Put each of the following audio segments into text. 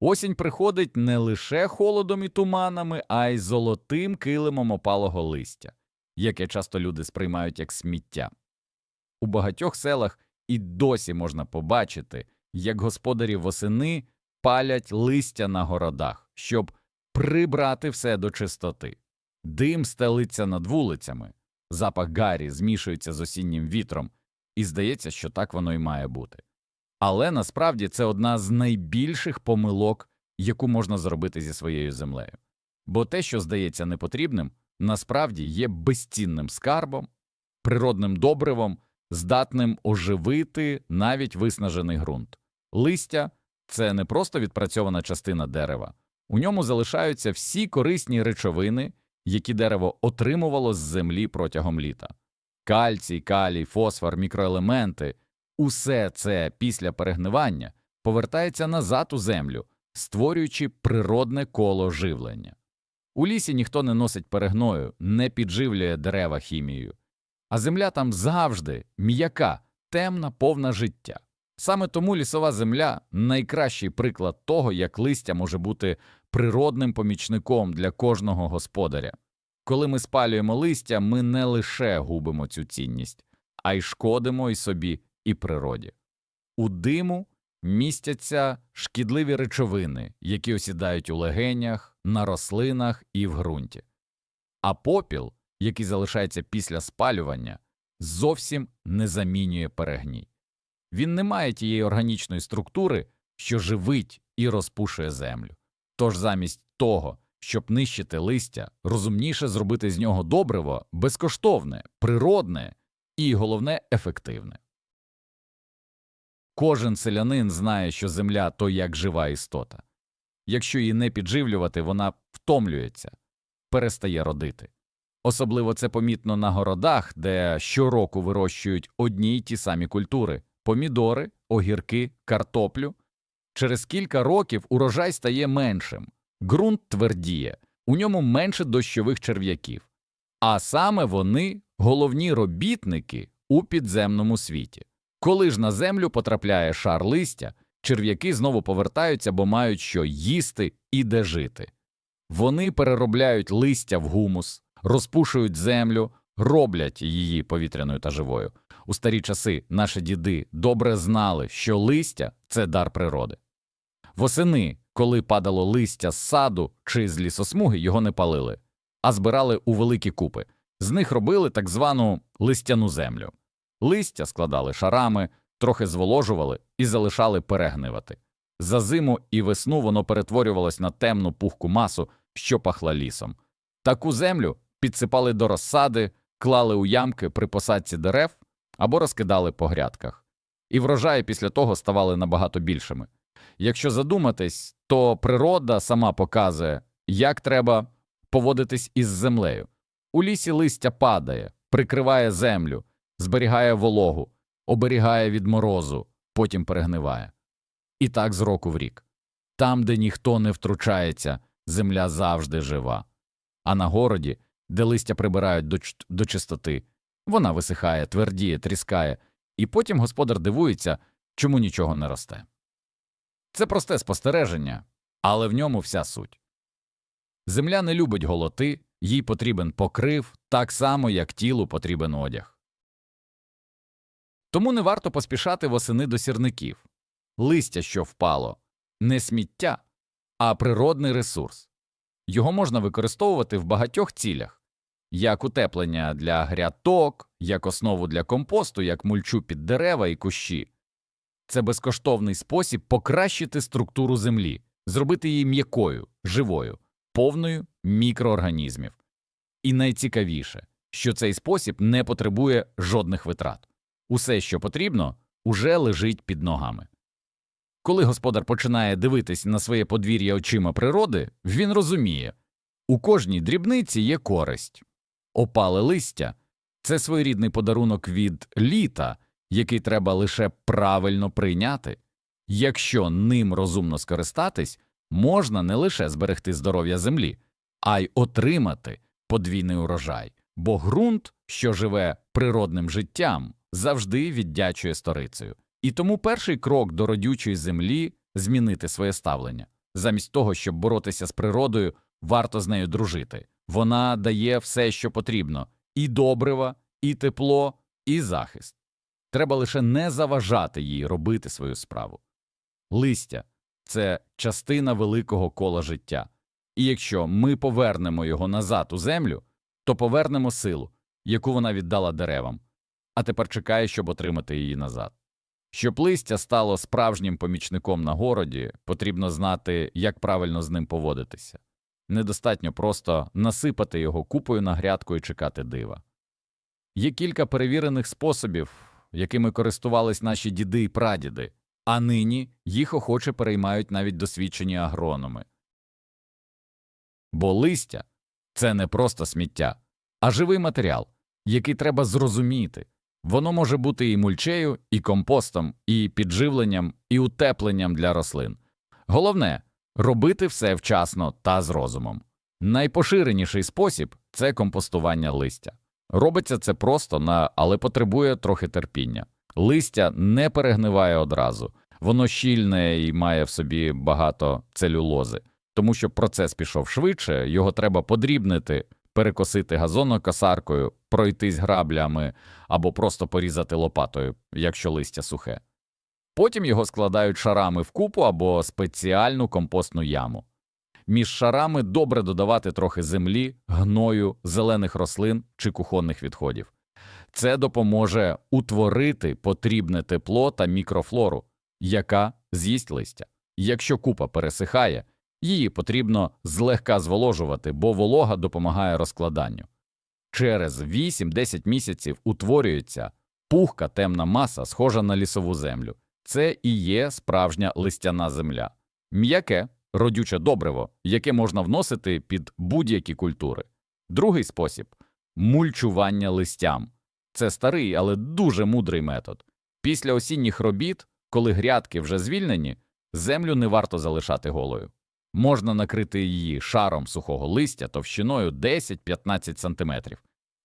Осінь приходить не лише холодом і туманами, а й золотим килимом опалого листя, яке часто люди сприймають як сміття. У багатьох селах і досі можна побачити, як господарі восени палять листя на городах, щоб прибрати все до чистоти. Дим стелиться над вулицями, запах гарі змішується з осіннім вітром, і здається, що так воно і має бути. Але насправді це одна з найбільших помилок, яку можна зробити зі своєю землею. Бо те, що здається непотрібним, насправді є безцінним скарбом, природним добривом, здатним оживити навіть виснажений ґрунт. Листя це не просто відпрацьована частина дерева, у ньому залишаються всі корисні речовини, які дерево отримувало з землі протягом літа. Кальцій, калій, фосфор, мікроелементи усе це після перегнивання повертається назад у землю, створюючи природне коло живлення. У лісі ніхто не носить перегною, не підживлює дерева хімією, а земля там завжди м'яка, темна, повна життя. Саме тому лісова земля найкращий приклад того, як листя може бути природним помічником для кожного господаря. Коли ми спалюємо листя, ми не лише губимо цю цінність, а й шкодимо і собі, і природі. У диму містяться шкідливі речовини, які осідають у легенях, на рослинах і в ґрунті. А попіл, який залишається після спалювання, зовсім не замінює перегній. Він не має тієї органічної структури, що живить і розпушує землю. Тож замість того, щоб нищити листя, розумніше зробити з нього добриво безкоштовне, природне і, головне, ефективне. Кожен селянин знає, що земля то як жива істота. Якщо її не підживлювати, вона втомлюється, перестає родити. Особливо це помітно на городах, де щороку вирощують одні й ті самі культури помідори, огірки, картоплю. Через кілька років урожай стає меншим, ґрунт твердіє, у ньому менше дощових черв'яків. А саме вони головні робітники у підземному світі. Коли ж на землю потрапляє шар листя, черв'яки знову повертаються, бо мають що їсти і де жити. Вони переробляють листя в гумус, розпушують землю, роблять її повітряною та живою. У старі часи наші діди добре знали, що листя це дар природи. Восени, коли падало листя з саду чи з лісосмуги, його не палили, а збирали у великі купи. З них робили так звану листяну землю. Листя складали шарами, трохи зволожували і залишали перегнивати. За зиму і весну воно перетворювалось на темну пухку масу, що пахла лісом. Таку землю підсипали до розсади, клали у ямки при посадці дерев або розкидали по грядках. І врожаї після того ставали набагато більшими. Якщо задуматись, то природа сама показує, як треба поводитись із землею. У лісі листя падає, прикриває землю, зберігає вологу, оберігає від морозу, потім перегниває. І так з року в рік. Там, де ніхто не втручається, земля завжди жива. А на городі, де листя прибирають до, до чистоти, вона висихає, твердіє, тріскає, і потім господар дивується, чому нічого не росте. Це просте спостереження, але в ньому вся суть. Земля не любить голоти, їй потрібен покрив, так само, як тілу потрібен одяг. Тому не варто поспішати восени до сірників. Листя, що впало, не сміття, а природний ресурс. Його можна використовувати в багатьох цілях як утеплення для грядок, як основу для компосту, як мульчу під дерева і кущі. Це безкоштовний спосіб покращити структуру землі, зробити її м'якою, живою, повною мікроорганізмів. І найцікавіше, що цей спосіб не потребує жодних витрат. Усе, що потрібно, уже лежить під ногами. Коли господар починає дивитись на своє подвір'я очима природи, він розуміє у кожній дрібниці є користь. Опале листя це своєрідний подарунок від літа, який треба лише правильно прийняти. Якщо ним розумно скористатись, можна не лише зберегти здоров'я землі, а й отримати подвійний урожай, бо ґрунт, що живе природним життям, завжди віддячує сторицею. І тому перший крок до родючої землі змінити своє ставлення. Замість того, щоб боротися з природою, варто з нею дружити. Вона дає все, що потрібно: і добрива, і тепло, і захист. Треба лише не заважати їй робити свою справу. Листя це частина великого кола життя. І якщо ми повернемо його назад у землю, то повернемо силу, яку вона віддала деревам, а тепер чекає, щоб отримати її назад. Щоб листя стало справжнім помічником на городі, потрібно знати, як правильно з ним поводитися. Недостатньо просто насипати його купою на грядку і чекати дива. Є кілька перевірених способів, якими користувались наші діди і прадіди, а нині їх охоче переймають навіть досвідчені агрономи. Бо листя це не просто сміття, а живий матеріал, який треба зрозуміти. Воно може бути і мульчею, і компостом, і підживленням, і утепленням для рослин. Головне робити все вчасно та з розумом. Найпоширеніший спосіб це компостування листя. Робиться це просто, але потребує трохи терпіння. Листя не перегниває одразу, воно щільне і має в собі багато целюлози. Тому що процес пішов швидше, його треба подрібнити, перекосити газонокосаркою, пройтись граблями або просто порізати лопатою, якщо листя сухе. Потім його складають шарами в купу або спеціальну компостну яму. Між шарами добре додавати трохи землі, гною, зелених рослин чи кухонних відходів. Це допоможе утворити потрібне тепло та мікрофлору, яка з'їсть листя. Якщо купа пересихає, її потрібно злегка зволожувати, бо волога допомагає розкладанню. Через 8-10 місяців утворюється пухка темна маса, схожа на лісову землю. Це і є справжня листяна земля. М'яке, родюче добриво, яке можна вносити під будь-які культури. Другий спосіб мульчування листям. Це старий, але дуже мудрий метод. Після осінніх робіт, коли грядки вже звільнені, землю не варто залишати голою. Можна накрити її шаром сухого листя товщиною 10-15 см.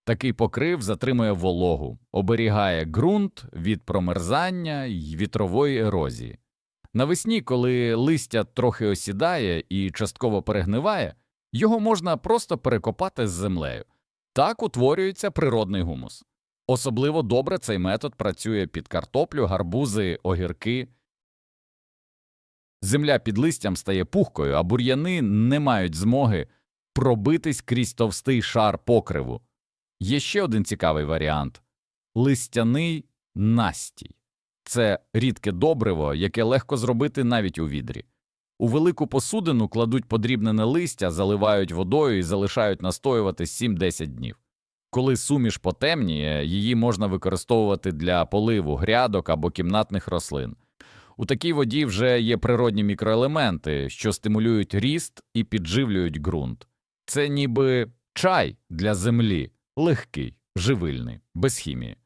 Такий покрив затримує вологу, оберігає ґрунт від промерзання й вітрової ерозії. Навесні, коли листя трохи осідає і частково перегниває, його можна просто перекопати з землею. Так утворюється природний гумус. Особливо добре цей метод працює під картоплю, гарбузи, огірки. Земля під листям стає пухкою, а бур'яни не мають змоги пробитись крізь товстий шар покриву. Є ще один цікавий варіант листяний настій. Це рідке добриво, яке легко зробити навіть у відрі. У велику посудину кладуть подрібнене листя, заливають водою і залишають настоювати 7-10 днів. Коли суміш потемніє, її можна використовувати для поливу грядок або кімнатних рослин. У такій воді вже є природні мікроелементи, що стимулюють ріст і підживлюють ґрунт. Це ніби чай для землі, легкий, живильний, без хімії.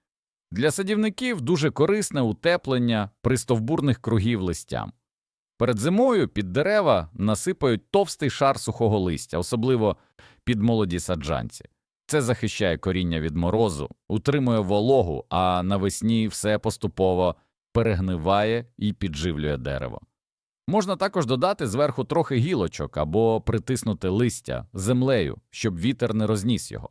Для садівників дуже корисне утеплення пристовбурних кругів листям. Перед зимою під дерева насипають товстий шар сухого листя, особливо під молоді саджанці. Це захищає коріння від морозу, утримує вологу, а навесні все поступово перегниває і підживлює дерево. Можна також додати зверху трохи гілочок або притиснути листя землею, щоб вітер не розніс його.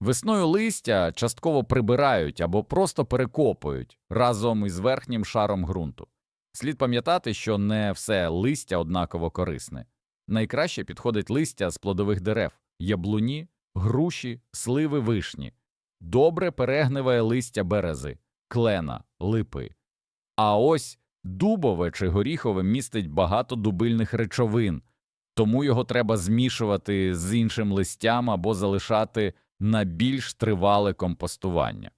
Весною листя частково прибирають або просто перекопують разом із верхнім шаром ґрунту. Слід пам'ятати, що не все листя однаково корисне. Найкраще підходить листя з плодових дерев яблуні, груші, сливи вишні. Добре перегниває листя берези, клена, липи. А ось дубове чи горіхове містить багато дубильних речовин, тому його треба змішувати з іншим листям або залишати на більш тривале компостування.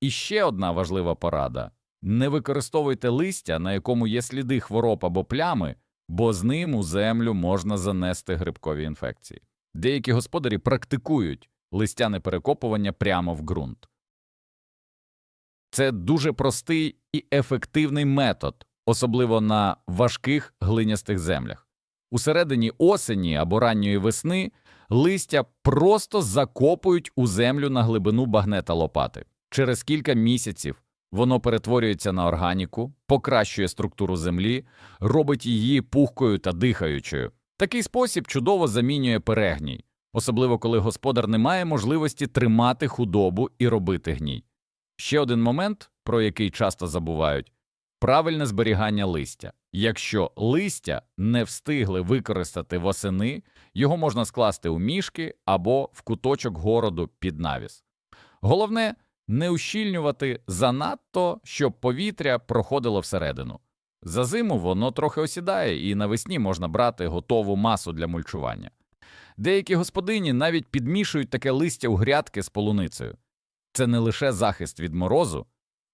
І ще одна важлива порада не використовуйте листя, на якому є сліди хвороб або плями, бо з ним у землю можна занести грибкові інфекції. Деякі господарі практикують листяне перекопування прямо в ґрунт. Це дуже простий і ефективний метод, особливо на важких глинястих землях. У середині осені або ранньої весни листя просто закопують у землю на глибину багнета лопати. Через кілька місяців Воно перетворюється на органіку, покращує структуру землі, робить її пухкою та дихаючою. Такий спосіб чудово замінює перегній, особливо коли господар не має можливості тримати худобу і робити гній. Ще один момент, про який часто забувають правильне зберігання листя. Якщо листя не встигли використати восени, його можна скласти у мішки або в куточок городу під навіс. Головне не ущільнювати занадто, щоб повітря проходило всередину. За зиму воно трохи осідає, і навесні можна брати готову масу для мульчування. Деякі господині навіть підмішують таке листя у грядки з полуницею. Це не лише захист від морозу,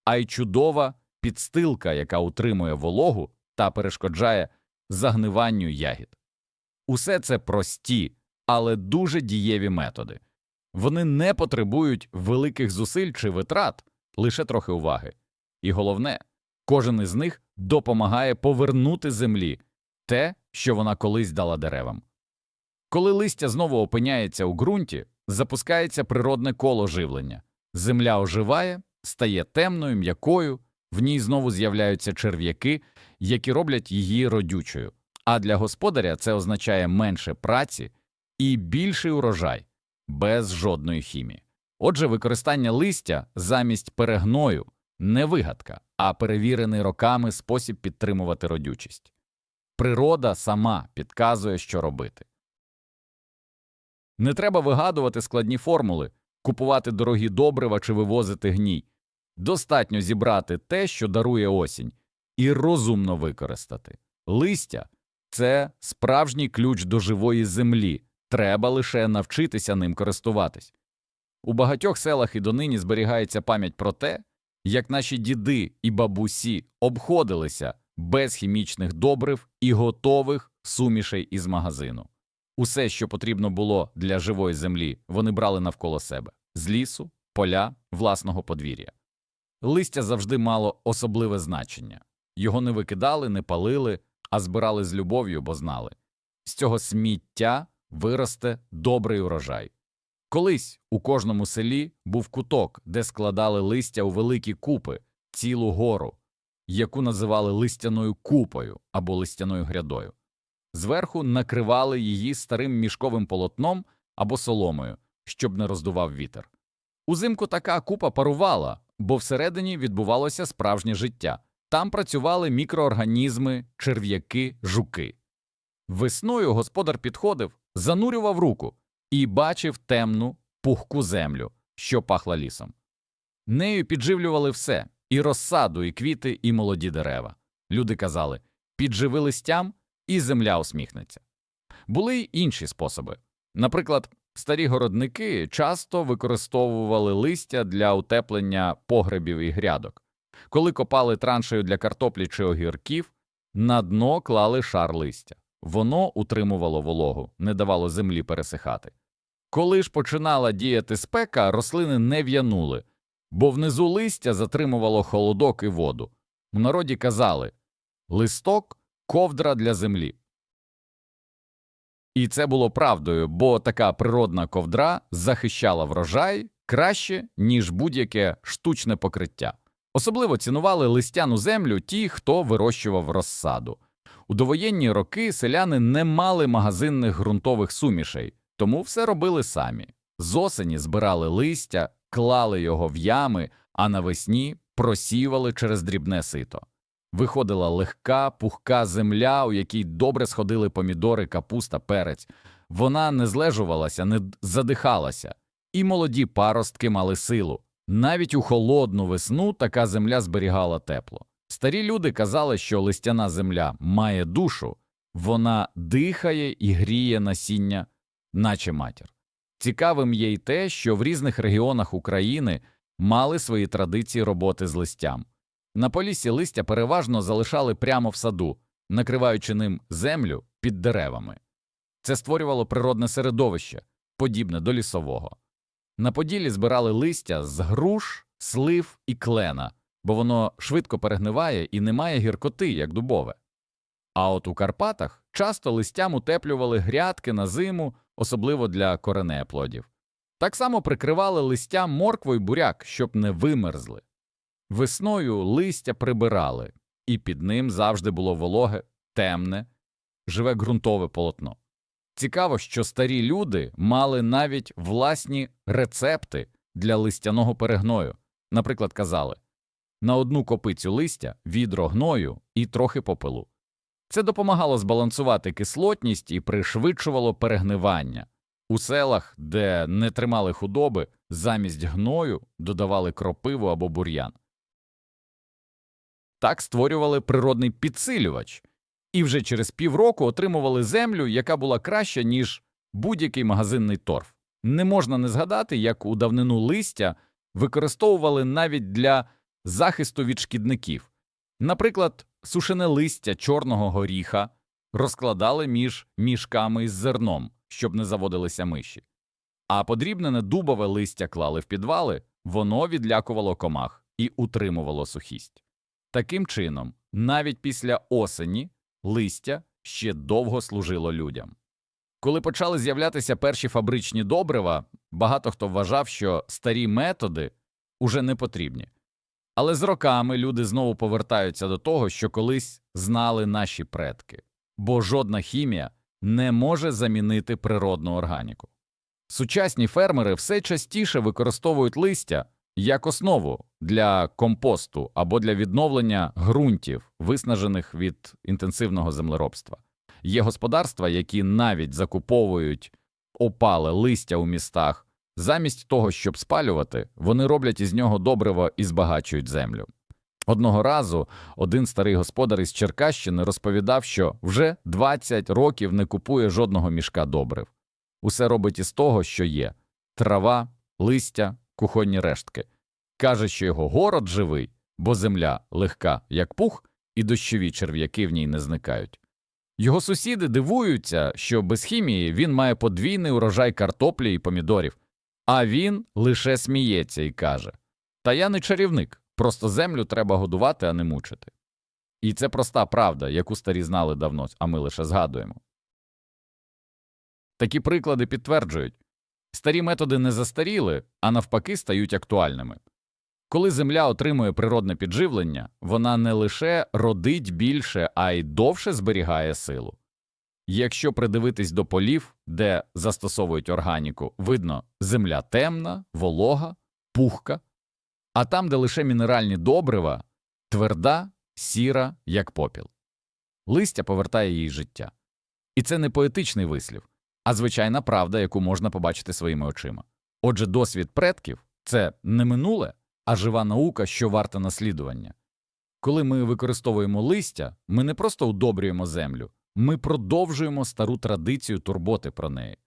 а й чудова підстилка, яка утримує вологу та перешкоджає загниванню ягід. Усе це прості, але дуже дієві методи. Вони не потребують великих зусиль чи витрат, лише трохи уваги. І головне, кожен із них допомагає повернути землі те, що вона колись дала деревам. Коли листя знову опиняється у ґрунті, запускається природне коло живлення. Земля оживає, стає темною, м'якою, в ній знову з'являються черв'яки, які роблять її родючою. А для господаря це означає менше праці і більший урожай без жодної хімії. Отже, використання листя замість перегною не вигадка, а перевірений роками спосіб підтримувати родючість. Природа сама підказує, що робити. Не треба вигадувати складні формули, купувати дорогі добрива чи вивозити гній. Достатньо зібрати те, що дарує осінь, і розумно використати. Листя це справжній ключ до живої землі, треба лише навчитися ним користуватись. У багатьох селах і донині зберігається пам'ять про те, як наші діди і бабусі обходилися без хімічних добрив і готових сумішей із магазину. Усе, що потрібно було для живої землі, вони брали навколо себе з лісу, поля, власного подвір'я. Листя завжди мало особливе значення його не викидали, не палили, а збирали з любов'ю, бо знали з цього сміття виросте добрий урожай. Колись у кожному селі був куток, де складали листя у великі купи, цілу гору, яку називали листяною купою або листяною грядою. Зверху накривали її старим мішковим полотном або соломою, щоб не роздував вітер. Узимку така купа парувала, бо всередині відбувалося справжнє життя. Там працювали мікроорганізми, черв'яки, жуки. Весною господар підходив, занурював руку і бачив темну, пухку землю, що пахла лісом. Нею підживлювали все і розсаду, і квіти, і молоді дерева. Люди казали підживи листям, і земля усміхнеться. Були й інші способи. Наприклад, старі городники часто використовували листя для утеплення погребів і грядок. Коли копали траншею для картоплі чи огірків, на дно клали шар листя. Воно утримувало вологу, не давало землі пересихати. Коли ж починала діяти спека, рослини не в'янули, бо внизу листя затримувало холодок і воду. У народі казали листок ковдра для землі. І це було правдою, бо така природна ковдра захищала врожай краще, ніж будь-яке штучне покриття. Особливо цінували листяну землю ті, хто вирощував розсаду. У довоєнні роки селяни не мали магазинних ґрунтових сумішей, тому все робили самі. З осені збирали листя, клали його в ями, а навесні просівали через дрібне сито. Виходила легка, пухка земля, у якій добре сходили помідори, капуста, перець. Вона не злежувалася, не задихалася, і молоді паростки мали силу. Навіть у холодну весну така земля зберігала тепло. Старі люди казали, що листяна земля має душу, вона дихає і гріє насіння, наче матір. Цікавим є й те, що в різних регіонах України мали свої традиції роботи з листям. На полісі листя переважно залишали прямо в саду, накриваючи ним землю під деревами. Це створювало природне середовище, подібне до лісового. На поділі збирали листя з груш, слив і клена, бо воно швидко перегниває і не має гіркоти, як дубове. А от у Карпатах часто листям утеплювали грядки на зиму, особливо для коренеплодів. Так само прикривали листям моркву й буряк, щоб не вимерзли. Весною листя прибирали, і під ним завжди було вологе, темне, живе ґрунтове полотно. Цікаво, що старі люди мали навіть власні рецепти для листяного перегною. Наприклад, казали на одну копицю листя відро гною і трохи попелу. Це допомагало збалансувати кислотність і пришвидшувало перегнивання. У селах, де не тримали худоби, замість гною додавали кропиву або бур'ян. Так створювали природний підсилювач, і вже через півроку отримували землю, яка була краща, ніж будь-який магазинний торф. Не можна не згадати, як у давнину листя використовували навіть для захисту від шкідників. Наприклад, сушене листя чорного горіха розкладали між мішками із зерном, щоб не заводилися миші. А подрібнене дубове листя клали в підвали, воно відлякувало комах і утримувало сухість. Таким чином, навіть після осені листя ще довго служило людям. Коли почали з'являтися перші фабричні добрива, багато хто вважав, що старі методи уже не потрібні. Але з роками люди знову повертаються до того, що колись знали наші предки, бо жодна хімія не може замінити природну органіку. Сучасні фермери все частіше використовують листя як основу для компосту або для відновлення ґрунтів, виснажених від інтенсивного землеробства. Є господарства, які навіть закуповують опале листя у містах. Замість того, щоб спалювати, вони роблять із нього добриво і збагачують землю. Одного разу один старий господар із Черкащини розповідав, що вже 20 років не купує жодного мішка добрив. Усе робить із того, що є трава, листя, кухонні рештки. Каже, що його город живий, бо земля легка, як пух, і дощові черв'яки в ній не зникають. Його сусіди дивуються, що без хімії він має подвійний урожай картоплі і помідорів, а він лише сміється і каже Та я не чарівник, просто землю треба годувати, а не мучити. І це проста правда, яку старі знали давно, а ми лише згадуємо. Такі приклади підтверджують старі методи не застаріли, а навпаки стають актуальними. Коли земля отримує природне підживлення, вона не лише родить більше, а й довше зберігає силу. Якщо придивитись до полів, де застосовують органіку, видно земля темна, волога, пухка, а там, де лише мінеральні добрива, тверда, сіра, як попіл. Листя повертає їй життя. І це не поетичний вислів, а звичайна правда, яку можна побачити своїми очима. Отже, досвід предків це не минуле, а жива наука, що варта наслідування. Коли ми використовуємо листя, ми не просто удобрюємо землю, ми продовжуємо стару традицію турботи про неї.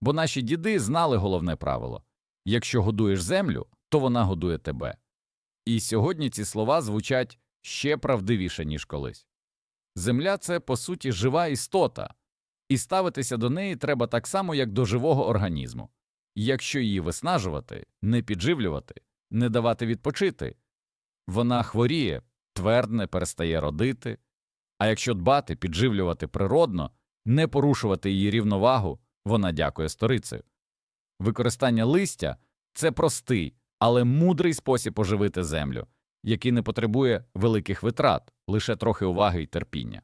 Бо наші діди знали головне правило якщо годуєш землю, то вона годує тебе. І сьогодні ці слова звучать ще правдивіше, ніж колись. Земля це, по суті, жива істота, і ставитися до неї треба так само, як до живого організму. Якщо її виснажувати, не підживлювати, не давати відпочити, вона хворіє, твердне, перестає родити. А якщо дбати, підживлювати природно, не порушувати її рівновагу, вона дякує сторицею. Використання листя це простий, але мудрий спосіб оживити землю, який не потребує великих витрат, лише трохи уваги й терпіння.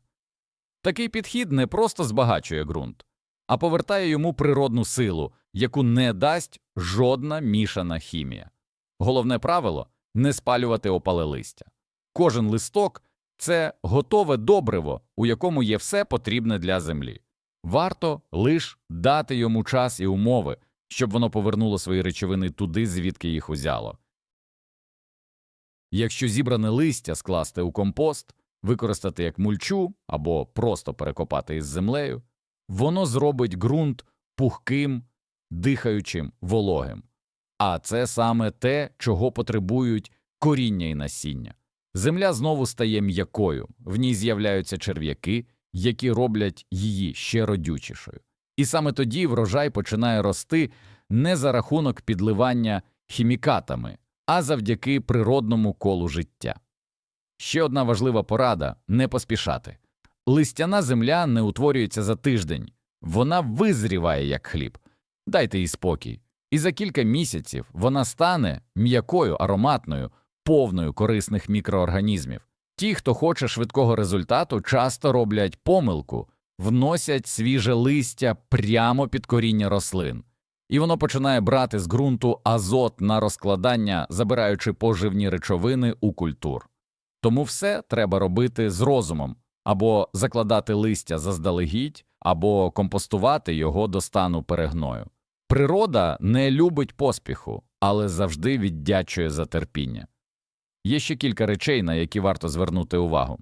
Такий підхід не просто збагачує ґрунт, а повертає йому природну силу, яку не дасть жодна мішана хімія. Головне правило не спалювати опале листя. Кожен листок це готове добриво, у якому є все потрібне для землі. Варто лише дати йому час і умови, щоб воно повернуло свої речовини туди, звідки їх узяло. Якщо зібране листя скласти у компост, використати як мульчу або просто перекопати із землею, воно зробить ґрунт пухким, дихаючим, вологим. А це саме те, чого потребують коріння і насіння. Земля знову стає м'якою, в ній з'являються черв'яки, які роблять її ще родючішою. І саме тоді врожай починає рости не за рахунок підливання хімікатами, а завдяки природному колу життя. Ще одна важлива порада не поспішати. Листяна земля не утворюється за тиждень, вона визріває як хліб. Дайте їй спокій, і за кілька місяців вона стане м'якою, ароматною, повною корисних мікроорганізмів. Ті, хто хоче швидкого результату, часто роблять помилку, вносять свіже листя прямо під коріння рослин, і воно починає брати з ґрунту азот на розкладання, забираючи поживні речовини у культур. Тому все треба робити з розумом або закладати листя заздалегідь, або компостувати його до стану перегною. Природа не любить поспіху, але завжди віддячує за терпіння. Є ще кілька речей, на які варто звернути увагу.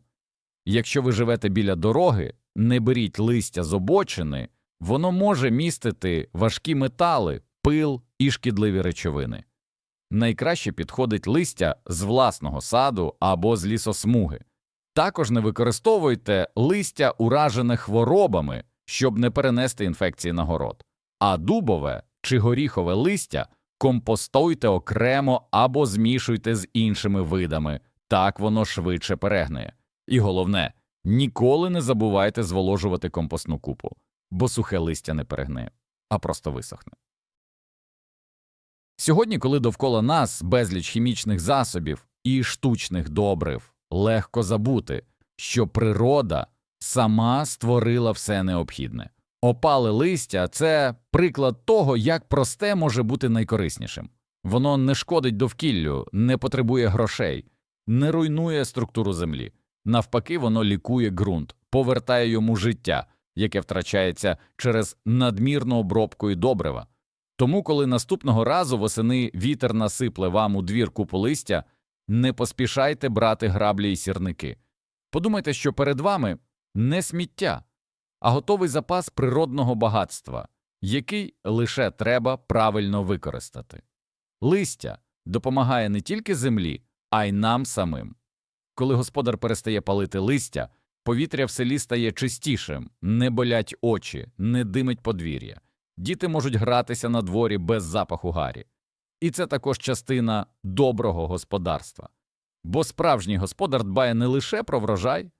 Якщо ви живете біля дороги, не беріть листя з обочини, воно може містити важкі метали, пил і шкідливі речовини. Найкраще підходить листя з власного саду або з лісосмуги. Також не використовуйте листя, уражене хворобами, щоб не перенести інфекції на город, а дубове чи горіхове листя компостуйте окремо або змішуйте з іншими видами, так воно швидше перегниє. І головне, ніколи не забувайте зволожувати компостну купу, бо сухе листя не перегниє, а просто висохне. Сьогодні, коли довкола нас безліч хімічних засобів і штучних добрив, легко забути, що природа сама створила все необхідне. Опале листя це приклад того, як просте може бути найкориснішим. Воно не шкодить довкіллю, не потребує грошей, не руйнує структуру землі. Навпаки, воно лікує ґрунт, повертає йому життя, яке втрачається через надмірну обробку і добрива. Тому, коли наступного разу восени вітер насипле вам у двір купу листя, не поспішайте брати граблі й сірники. Подумайте, що перед вами не сміття, а готовий запас природного багатства, який лише треба правильно використати. Листя допомагає не тільки землі, а й нам самим. Коли господар перестає палити листя, повітря в селі стає чистішим, не болять очі, не димить подвір'я. Діти можуть гратися на дворі без запаху гарі. І це також частина доброго господарства. Бо справжній господар дбає не лише про врожай,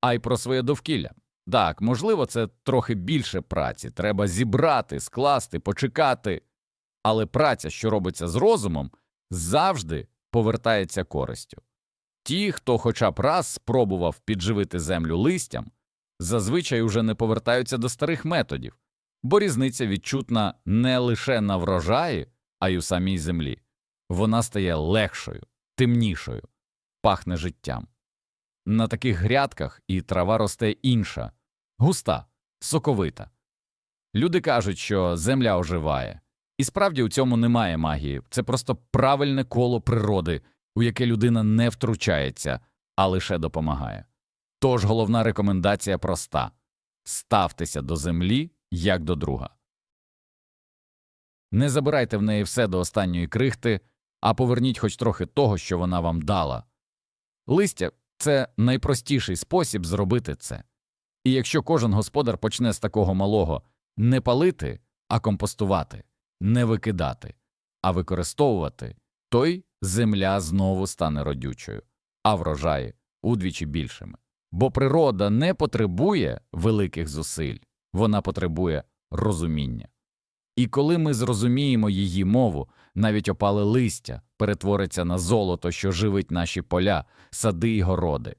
а й про своє довкілля. Так, можливо, це трохи більше праці, треба зібрати, скласти, почекати, але праця, що робиться з розумом, завжди повертається користю. Ті, хто хоча б раз спробував підживити землю листям, зазвичай уже не повертаються до старих методів, бо різниця відчутна не лише на врожаї, а й у самій землі. Вона стає легшою, темнішою, пахне життям. На таких грядках і трава росте інша, густа, соковита. Люди кажуть, що земля оживає. І справді у цьому немає магії, це просто правильне коло природи, у яке людина не втручається, а лише допомагає. Тож головна рекомендація проста ставтеся до землі як до друга. Не забирайте в неї все до останньої крихти, а поверніть хоч трохи того, що вона вам дала. Листя це найпростіший спосіб зробити це. І якщо кожен господар почне з такого малого не палити, а компостувати, не викидати, а використовувати, то й земля знову стане родючою, а врожаї удвічі більшими. Бо природа не потребує великих зусиль, вона потребує розуміння. І коли ми зрозуміємо її мову, навіть опале листя перетвориться на золото, що живить наші поля, сади й городи.